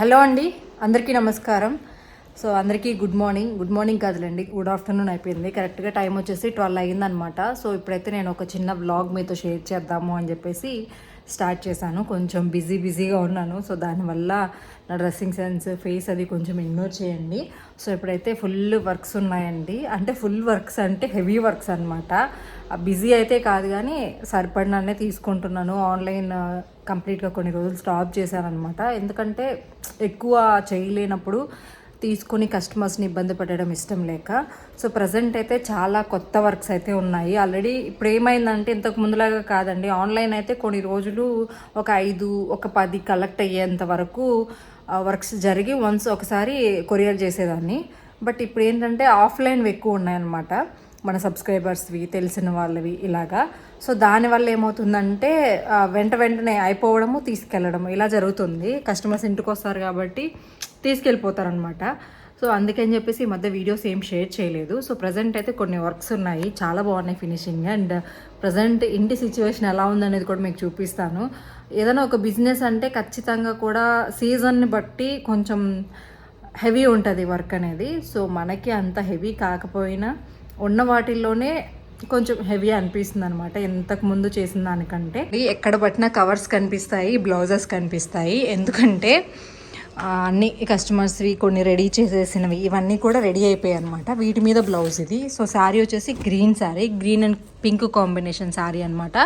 Hello అండి అందరికీ నమస్కారం. సో అందరికీ గుడ్ మార్నింగ్. గుడ్ మార్నింగ్ కాదులేండి గుడ్ ఆఫ్టర్నూన్ అయిపోయింది. కరెక్ట్గా టైం వచ్చేసి ట్వెల్వ్ అయ్యిందనమాట సో ఇప్పుడైతే నేను ఒక చిన్న వ్లాగ్ మీతో షేర్ చేద్దాము అని చెప్పేసి స్టార్ట్ చేశాను. కొంచెం బిజీ బిజీగా ఉన్నాను. సో దానివల్ల నా డ్రెస్సింగ్ సెన్స్ ఫేస్ అది కొంచెం ఇగ్నోర్ చేయండి. సో ఇప్పుడైతే ఫుల్ వర్క్స్ ఉన్నాయండి. అంటే ఫుల్ వర్క్స్ అంటే హెవీ వర్క్స్ అనమాట బిజీ అయితే కాదు కానీ సరిపడిననే తీసుకుంటున్నాను. ఆన్లైన్ కంప్లీట్గా కొన్ని రోజులు స్టాప్ చేశాను అనమాట ఎందుకంటే ఎక్కువ చేయలేనప్పుడు తీసుకుని కస్టమర్స్ని ఇబ్బంది పెట్టడం ఇష్టం లేక. సో ప్రజెంట్ అయితే చాలా కొత్త వర్క్స్ అయితే ఉన్నాయి. ఆల్రెడీ ఇప్పుడు ఏమైందంటే ఇంతకు ముందులాగా కాదండి. ఆన్లైన్ అయితే కొన్ని రోజులు ఒక ఐదు ఒక పది కలెక్ట్ అయ్యేంత వరకు వర్క్స్ జరిగి వన్స్ ఒకసారి కొరియర్ చేసేదాన్ని. బట్ ఇప్పుడు ఏంటంటే ఆఫ్లైన్ ఎక్కువ ఉన్నాయన్నమాట. మన సబ్స్క్రైబర్స్వి తెలిసిన వాళ్ళవి ఇలాగా. సో దానివల్ల ఏమవుతుందంటే వెంట వెంటనే అయిపోవడము తీసుకెళ్ళడము ఇలా జరుగుతుంది. కస్టమర్స్ ఇంటికి వస్తారు కాబట్టి తీసుకెళ్ళిపోతారనమాట. సో అందుకని చెప్పేసి ఈ మధ్య వీడియోస్ ఏం షేర్ చేయలేదు. సో ప్రజెంట్ అయితే కొన్ని వర్క్స్ ఉన్నాయి. చాలా బాగున్నాయి ఫినిషింగ్. అండ్ ప్రజెంట్ ఇంటి సిచ్యువేషన్ ఎలా ఉందనేది కూడా మీకు చూపిస్తాను. ఏదైనా ఒక బిజినెస్ అంటే ఖచ్చితంగా కూడా సీజన్ని బట్టి కొంచెం హెవీ ఉంటుంది వర్క్ అనేది. సో మనకి అంత హెవీ కాకపోయినా ఉన్న వాటిల్లోనే కొంచెం హెవీ అనిపిస్తుంది అనమాట ఇంతకు ముందు చేసిన దానికంటే. ఎక్కడ పట్టినా కవర్స్ కనిపిస్తాయి బ్లౌజెస్ కనిపిస్తాయి. ఎందుకంటే అన్ని కస్టమర్స్వి కొన్ని రెడీ చేసేసినవి ఇవన్నీ కూడా రెడీ అయిపోయాయి అనమాట వీటి మీద బ్లౌజ్ ఇది. సో శారీ వచ్చేసి green sari green and pink combination sari అనమాట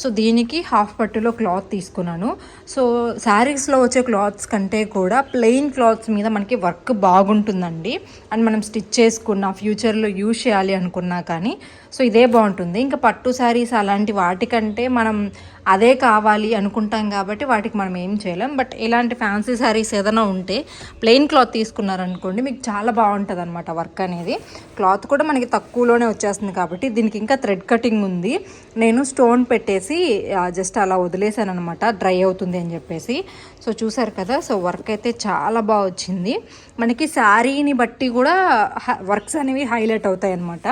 సో దీనికి హాఫ్ పట్టులో క్లాత్ తీసుకున్నాను. సో శారీస్లో వచ్చే క్లాత్స్ కంటే కూడా ప్లెయిన్ క్లాత్స్ మీద మనకి వర్క్ బాగుంటుందండి. అండ్ మనం స్టిచ్ చేసుకున్న ఫ్యూచర్లో యూజ్ చేయాలి అనుకున్నా కానీ సో ఇదే బాగుంటుంది. ఇంకా పట్టు శారీస్ అలాంటి వాటికంటే మనం అదే కావాలి అనుకుంటాం కాబట్టి వాటికి మనం ఏం చేయలేం. బట్ ఇలాంటి ఫ్యాన్సీ శారీస్ ఏదైనా ఉంటే ప్లెయిన్ క్లాత్ తీసుకున్నారనుకోండి మీకు చాలా బాగుంటుంది అనమాట వర్క్ అనేది. క్లాత్ కూడా మనకి తక్కువలోనే వచ్చేస్తుంది కాబట్టి దీనికి ఇంకా థ్రెడ్ కటింగ్ ఉంది. నేను స్టోన్ పెట్టేసి జస్ట్ అలా వదిలేసాను అనమాట డ్రై అవుతుంది అని చెప్పేసి. సో చూసారు కదా సో వర్క్ అయితే చాలా బాగా వచ్చింది. మనకి శారీని బట్టి కూడా వర్క్స్ అనేవి హైలైట్ అవుతాయి అనమాట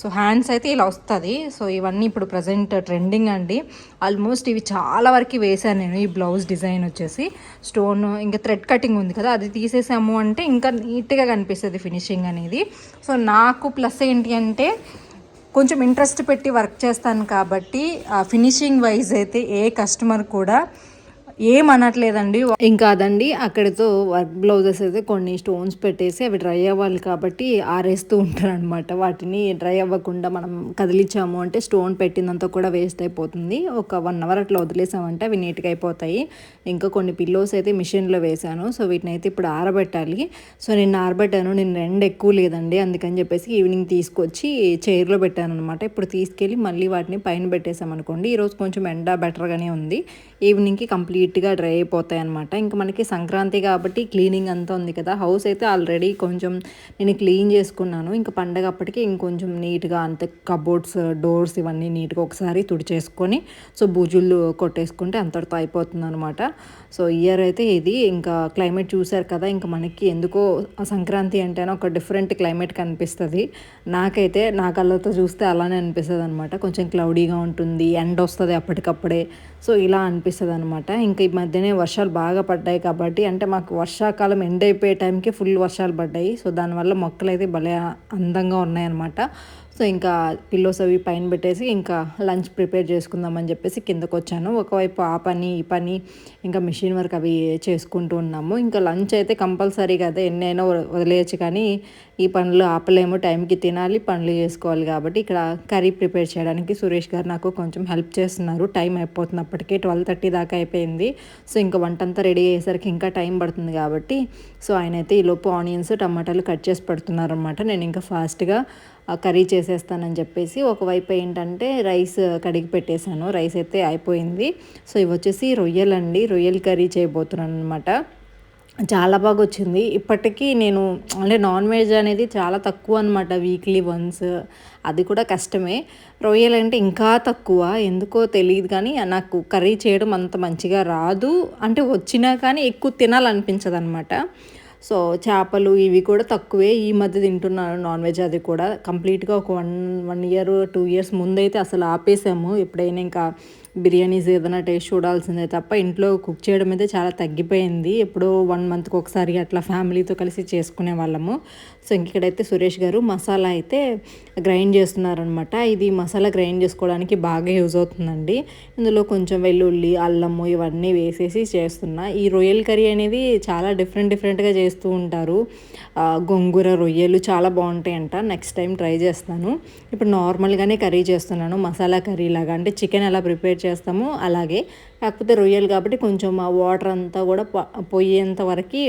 సో హ్యాండ్స్ అయితే ఇలా వస్తుంది. సో ఇవన్నీ ఇప్పుడు ప్రజెంట్ ట్రెండింగ్ అండి. ఆల్మోస్ట్ ఇవి చాలా వరకు వేశాను నేను ఈ బ్లౌజ్ డిజైన్ వచ్చేసి. స్టోన్ ఇంకా థ్రెడ్ కటింగ్ ఉంది కదా అది తీసేసాము అంటే ఇంకా నీట్గా కనిపిస్తుంది ఫినిషింగ్ అనేది. సో నాకు ప్లస్ ఏంటి అంటే కొంచెం ఇంట్రెస్ట్ పెట్టి వర్క్ చేస్తాను కాబట్టి ఫినిషింగ్ వైజ్ అయితే ఏ కస్టమర్ కూడా ఏమనట్లేదండి. ఇంకా అదండి అక్కడితో వర్క్ బ్లౌజెస్ అయితే కొన్ని స్టోన్స్ పెట్టేసి అవి డ్రై అవ్వాలి కాబట్టి ఆరేస్తూ ఉంటారు అనమాట వాటిని డ్రై అవ్వకుండా మనం కదిలించాము అంటే స్టోన్ పెట్టినంత కూడా వేస్ట్ అయిపోతుంది. ఒక వన్ అవర్ అట్లా వదిలేసామంటే అవి నీట్గా అయిపోతాయి. ఇంకా కొన్ని పిల్లోస్ అయితే మిషన్లో వేశాను సో వీటిని అయితే ఇప్పుడు ఆరబెట్టాలి. సో నేను ఆరబెట్టాను. నేను రెండు ఎక్కువ లేదండి. అందుకని చెప్పేసి ఈవినింగ్ తీసుకొచ్చి చైర్లో పెట్టాను అనమాట ఇప్పుడు తీసుకెళ్ళి మళ్ళీ వాటిని పైన పెట్టేసామనుకోండి ఈరోజు కొంచెం ఎండ బెటర్గానే ఉంది. ఈవినింగ్కి కంప్లీట్ నీట్గా డ్రై అయిపోతాయి అనమాట ఇంకా మనకి సంక్రాంతి కాబట్టి క్లీనింగ్ అంతా ఉంది కదా. హౌస్ అయితే ఆల్రెడీ కొంచెం నేను క్లీన్ చేసుకున్నాను. ఇంకా పండగ అప్పటికి ఇంకొంచెం నీట్గా అంత కబోర్డ్స్ డోర్స్ ఇవన్నీ నీట్గా ఒకసారి తుడిచేసుకొని సో బూజులు కొట్టేసుకుంటే అంతటితో అయిపోతుంది అనమాట సో ఇయర్ అయితే ఇది. ఇంకా క్లైమేట్ చూశారు కదా ఇంకా మనకి ఎందుకో సంక్రాంతి అంటేనే ఒక డిఫరెంట్ క్లైమేట్ కనిపిస్తుంది. నాకైతే నా కళ్ళతో చూస్తే అలానే అనిపిస్తుంది అనమాట కొంచెం క్లౌడీగా ఉంటుంది ఎండ్ వస్తుంది అప్పటికప్పుడే. సో ఇలా అనిపిస్తుంది అనమాట ఇంకా ఈ మధ్యనే వర్షాలు బాగా పడ్డాయి కాబట్టి అంటే మాకు వర్షాకాలం ఎండ్ అయిపోయే టైంకి ఫుల్ వర్షాలు పడ్డాయి. సో దానివల్ల మొక్కలు అయితే భలే అందంగా ఉన్నాయన్నమాట. సో ఇంకా పిల్లోస్ అవి పైన పెట్టేసి ఇంకా లంచ్ ప్రిపేర్ చేసుకుందామని చెప్పేసి కిందకు వచ్చాను ఒకవైపు ఆ పని ఈ పని ఇంకా మిషన్ వర్క్ అవి చేసుకుంటూ ఉన్నాము. ఇంకా లంచ్ అయితే కంపల్సరీ కదా ఎన్నైనా వదిలేయచ్చు కానీ ఈ పనులు ఆపలేము. టైంకి తినాలి పనులు చేసుకోవాలి కాబట్టి ఇక్కడ కర్రీ ప్రిపేర్ చేయడానికి సురేష్ గారు నాకు కొంచెం హెల్ప్ చేస్తున్నారు. టైం అయిపోతున్నప్పటికీ ట్వెల్వ్ థర్టీ దాకా అయిపోయింది. సో ఇంకా వంట అంతా రెడీ అయ్యేసరికి ఇంకా టైం పడుతుంది కాబట్టి సో ఆయన అయితే ఈలోపు ఆనియన్స్ టమాటాలు కట్ చేసి పెడుతున్నారు అనమాట నేను ఇంకా ఫాస్ట్గా కర్రీ చేసేస్తానని చెప్పేసి ఒకవైపు ఏంటంటే రైస్ కడిగి పెట్టేశాను. రైస్ అయితే అయిపోయింది. సో ఇవి వచ్చేసి రొయ్యలండి రొయ్యల కర్రీ చేయబోతున్నాను అనమాట చాలా బాగా వచ్చింది. ఇప్పటికీ నేను అంటే నాన్ వెజ్ అనేది చాలా తక్కువ అనమాట వీక్లీ వన్స్. అది కూడా కష్టమే. రొయ్యలు అంటే ఇంకా తక్కువ. ఎందుకో తెలియదు కానీ నాకు కర్రీ చేయడం అంత మంచిగా రాదు. అంటే వచ్చినా కానీ ఎక్కువ తినాలనిపించదు అనమాట సో చేపలు ఇవి కూడా తక్కువే ఈ మధ్య తింటున్నాను నాన్ వెజ్ అది కూడా. కంప్లీట్గా ఒక one one year two years ముందైతే అసలు ఆపేసాము. ఎప్పుడైనా ఇంకా బిర్యానీస్ ఏదైనా టేస్ట్ చూడాల్సిందే తప్ప ఇంట్లో కుక్ చేయడం అయితే చాలా తగ్గిపోయింది. ఎప్పుడో వన్ మంత్కి ఒకసారి అట్లా ఫ్యామిలీతో కలిసి చేసుకునే వాళ్ళము. సో ఇంక ఇక్కడైతే సురేష్ గారు మసాలా అయితే గ్రైండ్ చేస్తున్నారనమాట ఇది మసాలా గ్రైండ్ చేసుకోవడానికి బాగా యూజ్ అవుతుందండి. ఇందులో కొంచెం వెల్లుల్లి అల్లము ఇవన్నీ వేసేసి చేస్తున్నా. ఈ రొయ్యల కర్రీ అనేది చాలా డిఫరెంట్ డిఫరెంట్గా చేస్తూ ఉంటారు. గొంగూర రొయ్యలు చాలా బాగుంటాయంట. నెక్స్ట్ టైం ట్రై చేస్తాను. ఇప్పుడు నార్మల్గానే కర్రీ చేస్తున్నాను. మసాలా కర్రీ లాగా. అంటే చికెన్ ఎలా ప్రిపేర్ చేస్తామో. అలాగే కాకపోతే రొయ్యలు కాబట్టి కొంచెం ఆ వాటర్ అంతా కూడా పొయ్యేంత పోయేంత వరకు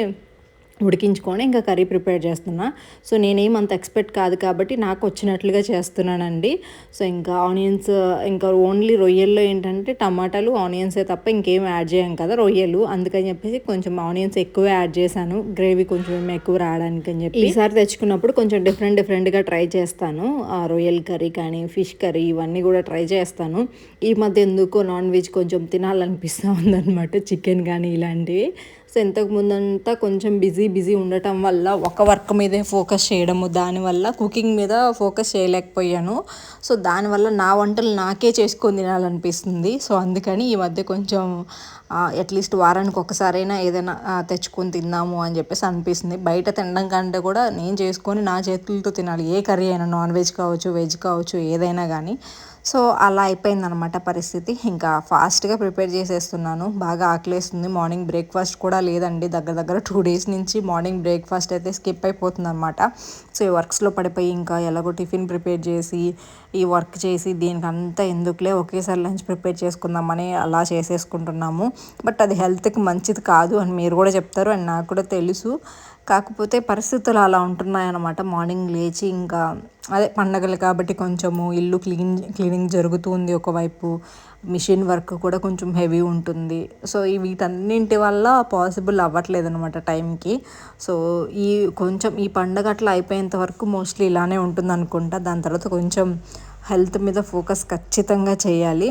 ఉడికించుకొని ఇంకా కర్రీ ప్రిపేర్ చేస్తున్నా. సో నేనేం అంత ఎక్స్పెక్ట్ కాదు కాబట్టి నాకు వచ్చినట్లుగా చేస్తున్నానండి. సో ఇంకా ఆనియన్స్ ఇంకా ఓన్లీ రొయ్యల్లో ఏంటంటే టమాటాలు ఆనియన్సే తప్ప ఇంకేం యాడ్ చేయం కదా రొయ్యలు. అందుకని చెప్పేసి కొంచెం ఆనియన్స్ ఎక్కువ యాడ్ చేశాను. గ్రేవీ కొంచెం ఎక్కువ రావడానికి అని చెప్పి. ఈసారి తెచ్చుకున్నప్పుడు కొంచెం డిఫరెంట్ డిఫరెంట్గా ట్రై చేస్తాను. ఆ కర్రీ కానీ ఫిష్ కర్రీ ఇవన్నీ కూడా ట్రై చేస్తాను. ఈ మధ్య ఎందుకో నాన్ వెజ్ కొంచెం తినాలనిపిస్తూ ఉందన్నమాట. చికెన్ కానీ ఇలాంటివి. సో ఇంతకు ముందంతా కొంచెం బిజీ బిజీ ఉండటం వల్ల ఒక వర్క్ మీదే ఫోకస్ చేయడము దానివల్ల కుకింగ్ మీద ఫోకస్ చేయలేకపోయాను. సో దానివల్ల నా వంటలు నాకే చేసుకొని తినాలనిపిస్తుంది. సో అందుకని ఈ మధ్య కొంచెం అట్లీస్ట్ వారానికి ఒకసారైనా ఏదైనా తెచ్చుకొని తిందాము అని చెప్పేసి అనిపిస్తుంది. బయట తినడం కంటే కూడా నేను చేసుకొని నా చేతులతో తినాలి. ఏ కర్రీ అయినా నాన్ వెజ్ కావచ్చు వెజ్ కావచ్చు ఏదైనా కానీ సో అలా అయిపోయిందనమాట పరిస్థితి. ఇంకా ఫాస్ట్గా ప్రిపేర్ చేసేస్తున్నాను. బాగా ఆకలేస్తుంది. మార్నింగ్ బ్రేక్ఫాస్ట్ కూడా లేదండి. దగ్గర దగ్గర టూ డేస్ నుంచి మార్నింగ్ బ్రేక్ఫాస్ట్ అయితే స్కిప్ అయిపోతుంది అనమాట సో ఈ వర్క్స్లో పడిపోయి ఇంకా ఎలాగో టిఫిన్ ప్రిపేర్ చేసి ఈ వర్క్ చేసి దీనికంతా ఎందుకులే ఒకేసారి లంచ్ ప్రిపేర్ చేసుకుందామని అలా చేసేసుకుంటున్నాము. బట్ అది హెల్త్కి మంచిది కాదు అని మీరు కూడా చెప్తారు. అండ్ నాకు కూడా తెలుసు. కాకపోతే పరిస్థితులు అలా ఉంటున్నాయన్నమాట. మార్నింగ్ లేచి ఇంకా అదే పండగలు కాబట్టి కొంచెము ఇల్లు క్లీన్ క్లీనింగ్ జరుగుతుంది ఒకవైపు. మిషన్ వర్క్ కూడా కొంచెం హెవీ ఉంటుంది. సో ఈ వీటన్నింటి వల్ల పాసిబుల్ అవ్వట్లేదు అనమాట టైంకి. సో ఈ కొంచెం ఈ పండగ అట్లా అయిపోయేంత వరకు మోస్ట్లీ ఇలానే ఉంటుంది అనుకుంటా దాని తర్వాత కొంచెం హెల్త్ మీద ఫోకస్ ఖచ్చితంగా చేయాలి.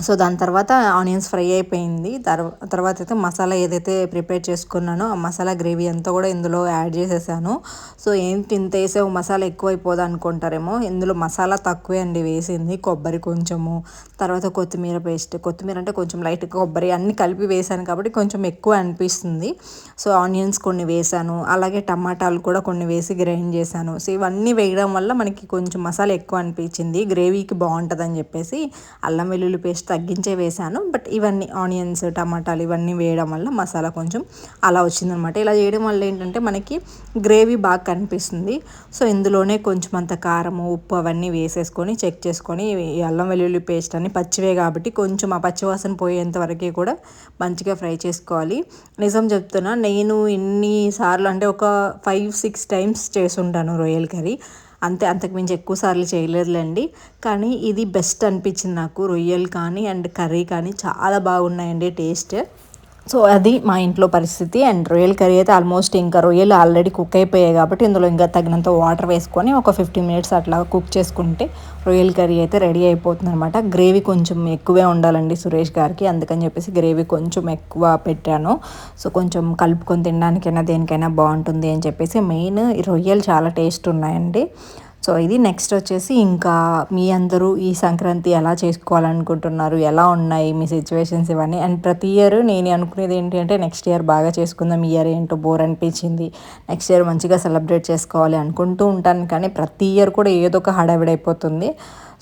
సో దాని తర్వాత ఆనియన్స్ ఫ్రై అయిపోయింది. తర్వా తర్వాత అయితే మసాలా ఏదైతే ప్రిపేర్ చేసుకున్నానో ఆ మసాలా గ్రేవీ అంతా కూడా ఇందులో యాడ్ చేసేసాను. సో ఏంటి ఇంత వేసే మసాలా ఎక్కువ అయిపోదా అనుకుంటారేమో. ఇందులో మసాలా తక్కువే అండి వేసింది. కొబ్బరి కొంచెము తర్వాత కొత్తిమీర పేస్ట్. కొత్తిమీర అంటే కొంచెం లైట్ కొబ్బరి అన్నీ కలిపి వేసాను కాబట్టి కొంచెం ఎక్కువ అనిపిస్తుంది. సో ఆనియన్స్ కొన్ని వేసాను. అలాగే టమాటాలు కూడా కొన్ని వేసి గ్రైండ్ చేశాను. సో ఇవన్నీ వేయడం వల్ల మనకి కొంచెం మసాలా ఎక్కువ అనిపించింది. గ్రేవీకి బాగుంటుందని చెప్పేసి అల్లం వెల్లుల్లి పేస్ట్ తగ్గించే వేసాను. బట్ ఇవన్నీ ఆనియన్స్ టమాటాలు ఇవన్నీ వేయడం వల్ల మసాలా కొంచెం అలా వచ్చిందనమాట. ఇలా చేయడం వల్ల ఏంటంటే మనకి గ్రేవీ బాగా కనిపిస్తుంది. సో ఇందులోనే కొంచెం అంత కారము ఉప్పు అవన్నీ వేసేసుకొని చెక్ చేసుకొని అల్లం వెల్లుల్లి పేస్ట్ అని పచ్చివే కాబట్టి కొంచెం ఆ పచ్చివాసన పోయేంత వరకే కూడా మంచిగా ఫ్రై చేసుకోవాలి. నిజం చెప్తున్నా నేను ఎన్నిసార్లు అంటే ఒక ఫైవ్ సిక్స్ టైమ్స్ చేసుంటాను రొయ్యల కర్రీ. అంతే అంతకు మించి ఎక్కువ సార్లు చేయలేదులేండి. కానీ ఇది బెస్ట్ అనిపించింది నాకు. రొయ్యలు కానీ అండ్ కర్రీ కానీ చాలా బాగున్నాయండి టేస్ట్. సో అది మా ఇంట్లో పరిస్థితి. అండ్ రొయ్యల కర్రీ అయితే ఆల్మోస్ట్ ఇంకా రొయ్యలు ఆల్రెడీ కుక్ అయిపోయాయి కాబట్టి ఇందులో ఇంకా తగినంత వాటర్ వేసుకొని ఒక ఫిఫ్టీన్ మినిట్స్ అట్లా కుక్ చేసుకుంటే రొయ్యల కర్రీ అయితే రెడీ అయిపోతుంది అనమాట గ్రేవీ కొంచెం ఎక్కువే ఉండాలండి సురేష్ గారికి. అందుకని చెప్పేసి గ్రేవీ కొంచెం ఎక్కువ పెట్టాను. సో కొంచెం కలుపుకొని తినడానికైనా దేనికైనా బాగుంటుంది అని చెప్పేసి మెయిన్ ఈ రొయ్యలు చాలా టేస్ట్ ఉన్నాయండి. సో ఇది నెక్స్ట్ వచ్చేసి ఇంకా మీ అందరూ ఈ సంక్రాంతి ఎలా చేసుకోవాలనుకుంటున్నారు? ఎలా ఉన్నాయి మీ సిచ్యువేషన్స్ ఇవన్నీ? అండ్ ప్రతి ఇయర్ నేను అనుకునేది ఏంటి అంటే నెక్స్ట్ ఇయర్ బాగా చేసుకుందాం ఇయర్ ఏంటో బోర్ అనిపించింది. నెక్స్ట్ ఇయర్ మంచిగా సెలబ్రేట్ చేసుకోవాలి అనుకుంటూ ఉంటాను. కానీ ప్రతి ఇయర్ కూడా ఏదో ఒక హడావిడైపోతుంది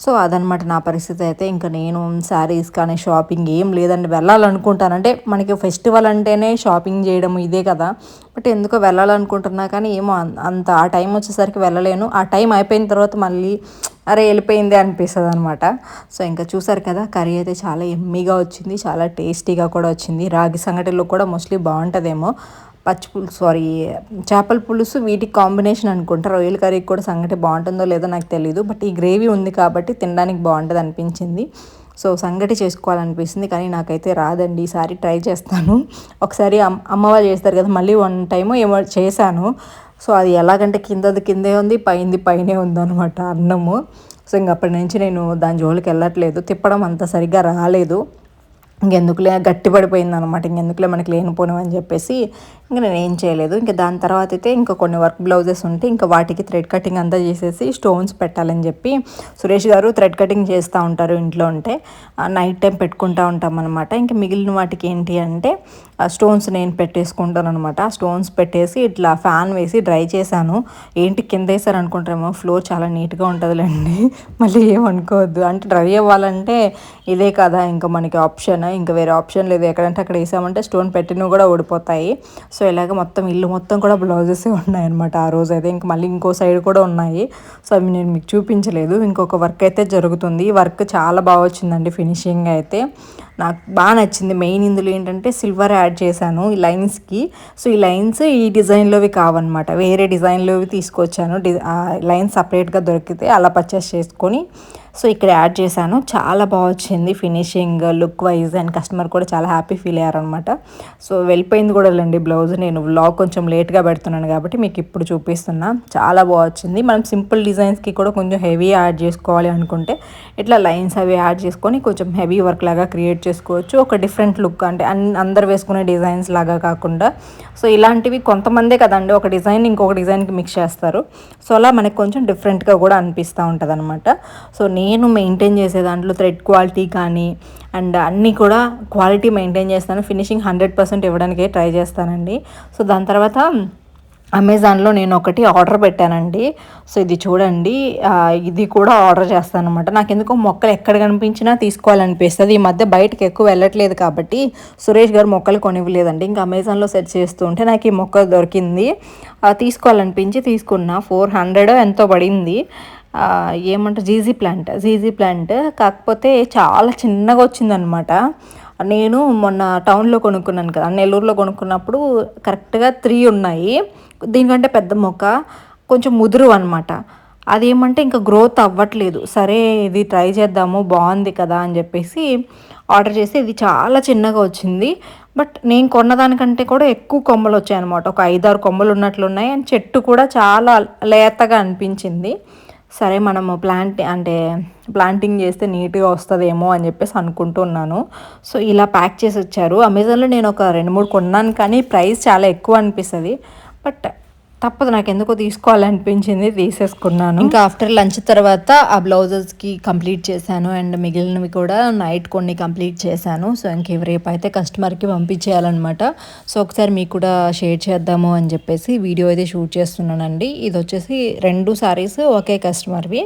సో అదనమాట నా పరిస్థితి అయితే. ఇంకా నేను శారీస్ కానీ షాపింగ్ ఏం లేదండి. వెళ్ళాలనుకుంటాను అంటే మనకి ఫెస్టివల్ అంటేనే షాపింగ్ చేయడం ఇదే కదా. బట్ ఎందుకో వెళ్ళాలనుకుంటున్నా కానీ ఏమో అంత ఆ టైం వచ్చేసరికి వెళ్ళలేను. ఆ టైం అయిపోయిన తర్వాత మళ్ళీ అరే వెళ్ళిపోయింది అనిపిస్తుంది అనమాట సో ఇంకా చూసారు కదా కర్రీ అయితే చాలా ఎమ్మీగా వచ్చింది. చాలా టేస్టీగా కూడా వచ్చింది. రాగి సంగటిలో కూడా మోస్ట్లీ బాగుంటుందేమో. పచ్చి పులుసు సారీ చేపల పులుసు వీటికి కాంబినేషన్ అనుకుంటా. రొయ్యల కర్రీకి కూడా సంగటి బాగుంటుందో లేదో నాకు తెలియదు బట్ ఈ గ్రేవీ ఉంది కాబట్టి తినడానికి బాగుంటుంది అనిపించింది. సో సంగటి చేసుకోవాలనిపిస్తుంది కానీ నాకైతే రాదండి. ఈసారి ట్రై చేస్తాను. ఒకసారి అమ్మ వాళ్ళు చేస్తారు కదా మళ్ళీ వన్ టైము ఏమో చేశాను. సో అది ఎలాగంటే కిందది కిందే ఉంది పైంది పైనే ఉందన్నమాట అన్నము. సో ఇంకప్పటి నుంచి నేను దాని జోలికి వెళ్ళట్లేదు. తిప్పడం అంత సరిగ్గా రాలేదు. ఇంకెందుకులే గట్టిపడిపోయింది అనమాట ఇంకెందుకులే మనకి లేనిపోను అని చెప్పేసి ఇంకా నేను ఏం చేయలేదు. ఇంకా దాని తర్వాత అయితే ఇంకా కొన్ని వర్క్ బ్లౌజెస్ ఉంటే ఇంకా వాటికి థ్రెడ్ కటింగ్ అంతా చేసేసి స్టోన్స్ పెట్టాలని చెప్పి సురేష్ గారు థ్రెడ్ కటింగ్ చేస్తూ ఉంటారు ఇంట్లో ఉంటే. నైట్ టైం పెట్టుకుంటూ ఉంటాం అనమాట ఇంకా మిగిలిన వాటికి ఏంటి అంటే స్టోన్స్ నేను పెట్టేసుకుంటాను అనమాట స్టోన్స్ పెట్టేసి ఇట్లా ఫ్యాన్ వేసి డ్రై చేశాను. ఏంటి కింద వేసారు అనుకుంటారేమో ఫ్లోర్ చాలా నీట్గా ఉంటుందిలేండి. మళ్ళీ ఏమనుకోవద్దు. అంటే డ్రై అవ్వాలంటే ఇదే కదా ఇంకా మనకి ఆప్షన్ ఇంకా వేరే ఆప్షన్ లేదు. ఎక్కడంటే అక్కడ వేసామంటే స్టోన్ పెట్టినవి కూడా ఓడిపోతాయి సో ఇలాగ మొత్తం ఇల్లు మొత్తం కూడా బ్లౌజెస్ ఉన్నాయన్నమాట ఆ రోజు అయితే. ఇంకా మళ్ళీ ఇంకో సైడ్ కూడా ఉన్నాయి. సో అవి నేను మీకు చూపించలేదు. ఇంకొక వర్క్ అయితే జరుగుతుంది. ఈ వర్క్ చాలా బాగా వచ్చిందండి ఫినిషింగ్ అయితే. నాకు బాగా నచ్చింది. మెయిన్ ఇందులో ఏంటంటే సిల్వర్ యాడ్ చేశాను ఈ లైన్స్కి. సో ఈ లైన్స్ ఈ డిజైన్లోవి కావన్నమాట. వేరే డిజైన్లోవి తీసుకొచ్చాను. డి లైన్స్ సపరేట్గా దొరికితే అలా పర్చేస్ చేసుకొని సో ఇక్కడ యాడ్ చేశాను. చాలా బాగా వచ్చింది finishing look wise and customer కూడా చాలా హ్యాపీ ఫీల్ అయ్యారనమాట సో వెళ్ళిపోయింది కూడా లేండి బ్లౌజ్. నేను వ్లాగ్ కొంచెం లేట్గా పెడుతున్నాను కాబట్టి మీకు ఇప్పుడు చూపిస్తున్నా. చాలా బాగా వచ్చింది. మనం సింపుల్ డిజైన్స్కి కూడా కొంచెం హెవీ యాడ్ చేసుకోవాలి అనుకుంటే ఇట్లా లైన్స్ అవి యాడ్ చేసుకొని కొంచెం హెవీ వర్క్ లాగా క్రియేట్ చేసుకోవచ్చు. ఒక డిఫరెంట్ లుక్ అంటే అందరు వేసుకునే డిజైన్స్ లాగా కాకుండా. సో ఇలాంటివి కొంతమందే కదండి. ఒక డిజైన్ ఇంకొక డిజైన్కి మిక్స్ చేస్తారు. సో అలా మనకు కొంచెం డిఫరెంట్గా కూడా అనిపిస్తూ ఉంటుంది అనమాట సో నేను మెయింటైన్ చేసే దాంట్లో థ్రెడ్ క్వాలిటీ కానీ అండ్ అన్నీ కూడా క్వాలిటీ మెయింటైన్ చేస్తాను. ఫినిషింగ్ హండ్రెడ్ పర్సెంట్ ఇవ్వడానికే ట్రై చేస్తానండి. సో దాని తర్వాత అమెజాన్లో నేను ఒకటి ఆర్డర్ పెట్టానండి. సో ఇది చూడండి. ఇది కూడా ఆర్డర్ చేస్తాను అనమాట నాకు ఎందుకో మొక్కలు ఎక్కడ కనిపించినా తీసుకోవాలనిపిస్తుంది. ఈ మధ్య బయటకు ఎక్కువ వెళ్ళట్లేదు కాబట్టి సురేష్ గారు మొక్కలు కొనివ్వలేదండి. ఇంకా అమెజాన్లో సెర్చ్ చేస్తూ ఉంటే నాకు ఈ మొక్క దొరికింది. తీసుకోవాలనిపించి తీసుకున్నా. ఫోర్ హండ్రెడ్ ఎంతో పడింది. ఏమంటారు? జీజీ ప్లాంట్ జీజీ ప్లాంట్ కాకపోతే చాలా చిన్నగా వచ్చిందనమాట నేను మొన్న టౌన్లో కొనుక్కున్నాను కదా నెల్లూరులో కొనుక్కున్నప్పుడు కరెక్ట్గా త్రీ ఉన్నాయి. దీనికంటే పెద్ద మొక్క కొంచెం ముదురు అనమాట అదేమంటే ఇంకా గ్రోత్ అవ్వట్లేదు. సరే ఇది ట్రై చేద్దాము బాగుంది కదా అని చెప్పేసి ఆర్డర్ చేసి ఇది చాలా చిన్నగా వచ్చింది. బట్ నేను కొన్నదానికంటే కూడా ఎక్కువ కొమ్మలు వచ్చాయి అనమాట ఒక ఐదారు కొమ్మలు ఉన్నట్లున్నాయి. అండ్ చెట్టు కూడా చాలా లేతగా అనిపించింది. సరే మనము ప్లాంట్ అంటే ప్లాంటింగ్ చేస్తే నీట్గా వస్తుందేమో అని చెప్పేసి అనుకుంటున్నాను. సో ఇలా ప్యాక్ చేసి వచ్చారు. అమెజాన్లో నేను ఒక రెండు మూడు కొన్నాను కానీ ప్రైస్ చాలా ఎక్కువ అనిపిస్తుంది. బట్ తప్పదు నాకు ఎందుకో తీసుకోవాలనిపించింది తీసేసుకున్నాను. ఇంకా ఆఫ్టర్ లంచ్ తర్వాత ఆ బ్లౌజెస్కి కంప్లీట్ చేశాను అండ్ మిగిలినవి కూడా నైట్ కొన్ని కంప్లీట్ చేశాను. సో ఇంక రేపు అయితే కస్టమర్కి పంపించేయాలన్నమాట. సో ఒకసారి మీకు కూడా షేర్ చేద్దాము అని చెప్పేసి వీడియో అయితే షూట్ చేస్తున్నానండి. ఇది వచ్చేసి రెండు శారీస్ ఒకే కస్టమర్వి.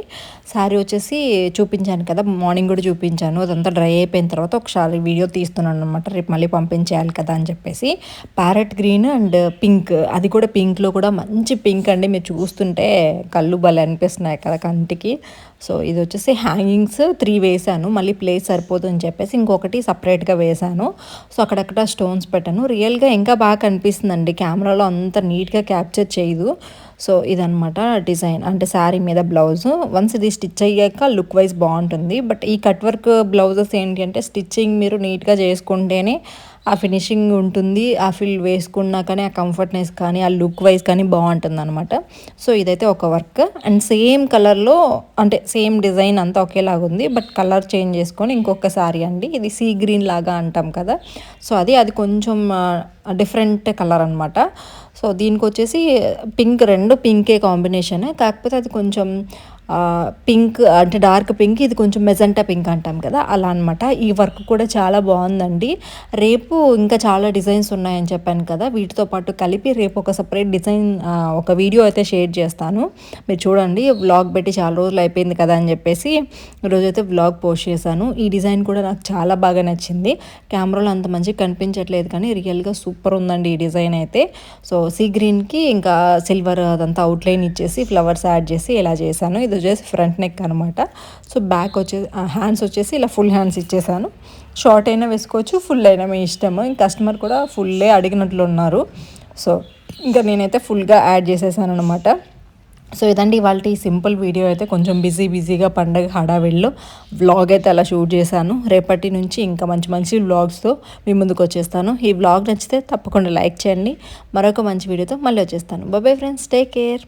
శారీ వచ్చేసి చూపించాను కదా మార్నింగ్ కూడా చూపించాను. అదంతా డ్రై అయిపోయిన తర్వాత ఒకసారి వీడియో తీస్తున్నాను అనమాట రేపు మళ్ళీ పంపించేయాలి కదా అని చెప్పేసి. ప్యారెట్ గ్రీన్ అండ్ పింక్ అది కూడా పింక్లో కూడా మంచి పింక్ అండి. మీరు చూస్తుంటే కళ్ళు భలే అనిపిస్తున్నాయి కదా కంటికి. సో ఇది వచ్చేసి హ్యాంగింగ్స్ త్రీ వేసాను మళ్ళీ ప్లేస్ సరిపోతుందని చెప్పేసి ఇంకొకటి సపరేట్గా వేసాను సో అక్కడక్కడ స్టోన్స్ పెట్టాను. రియల్గా ఇంకా బాగా కనిపిస్తుందండి. కెమెరాలో అంత నీట్గా క్యాప్చర్ చేయదు. సో ఇదనమాట డిజైన్. అంటే శారీ మీద బ్లౌజ్. వన్స్ ఇది స్టిచ్ అయ్యాక లుక్ వైజ్ బాగుంటుంది. బట్ ఈ కట్ వర్క్ బ్లౌజెస్ ఏంటి అంటే స్టిచ్చింగ్ మీరు నీట్గా చేసుకుంటేనే ఆ ఫినిషింగ్ ఉంటుంది ఆ ఫిల్ వేసుకున్నా కానీ ఆ కంఫర్ట్నెస్ కానీ ఆ లుక్ వైజ్ కానీ బాగుంటుంది అనమాట సో ఇదైతే ఒక వర్క్. అండ్ సేమ్ కలర్లో అంటే సేమ్ డిజైన్ అంతా ఒకేలాగా ఉంది. బట్ కలర్ చేంజ్ చేసుకొని ఇంకొక సారీ అండి. ఇది సీ గ్రీన్ లాగా అంటాం కదా. సో అది అది కొంచెం డిఫరెంట్ కలర్ అనమాట సో దీనికి వచ్చేసి పింక్ రెండు పింకే కాంబినేషన్. కాకపోతే అది కొంచెం పింక్ అంటే డార్క్ పింక్ ఇది కొంచెం మెజంటా పింక్ అంటాం కదా అలా అనమాట ఈ వర్క్ కూడా చాలా బాగుందండి. రేపు ఇంకా చాలా డిజైన్స్ ఉన్నాయని చెప్పాను కదా వీటితో పాటు కలిపి రేపు ఒక సపరేట్ డిజైన్ ఒక వీడియో అయితే షేర్ చేస్తాను. మీరు చూడండి వ్లాగ్ పెట్టి చాలా రోజులు అయిపోయింది కదా అని చెప్పేసి ఈరోజైతే వ్లాగ్ పోస్ట్ చేశాను. ఈ డిజైన్ కూడా నాకు చాలా బాగా నచ్చింది. కెమెరాలో అంత మంచిగా కనిపించట్లేదు కానీ రియల్గా సూపర్ ఉందండి ఈ డిజైన్ అయితే. సో సీ గ్రీన్కి ఇంకా సిల్వర్ అదంతా అవుట్లైన్ ఇచ్చేసి ఫ్లవర్స్ యాడ్ చేసి ఇలా చేశాను. ఇది వచ్చేసి ఫ్రంట్ నెక్ అనమాట సో బ్యాక్ వచ్చేసి హ్యాండ్స్ వచ్చేసి ఇలా ఫుల్ హ్యాండ్స్ ఇచ్చేసాను. షార్ట్ అయినా వేసుకోవచ్చు ఫుల్ అయినా మీ ఇష్టము. ఇంక కస్టమర్ కూడా ఫుల్లే అడిగినట్లు ఉన్నారు. సో ఇంకా నేనైతే ఫుల్గా యాడ్ చేసేసాను అనమాట సో ఇదండి ఇవాళ ఈ సింపుల్ వీడియో అయితే కొంచెం బిజీ బిజీగా పండగ హడావిడిలో వ్లాగ్ అయితే అలా షూట్ చేశాను. రేపటి నుంచి ఇంకా మంచి మంచి వ్లాగ్స్తో మీ ముందుకు వచ్చేస్తాను. ఈ వ్లాగ్ నచ్చితే తప్పకుండా లైక్ చేయండి. మరొక మంచి వీడియోతో మళ్ళీ వచ్చేస్తాను. బాబాయ్ ఫ్రెండ్స్ టేక్ కేర్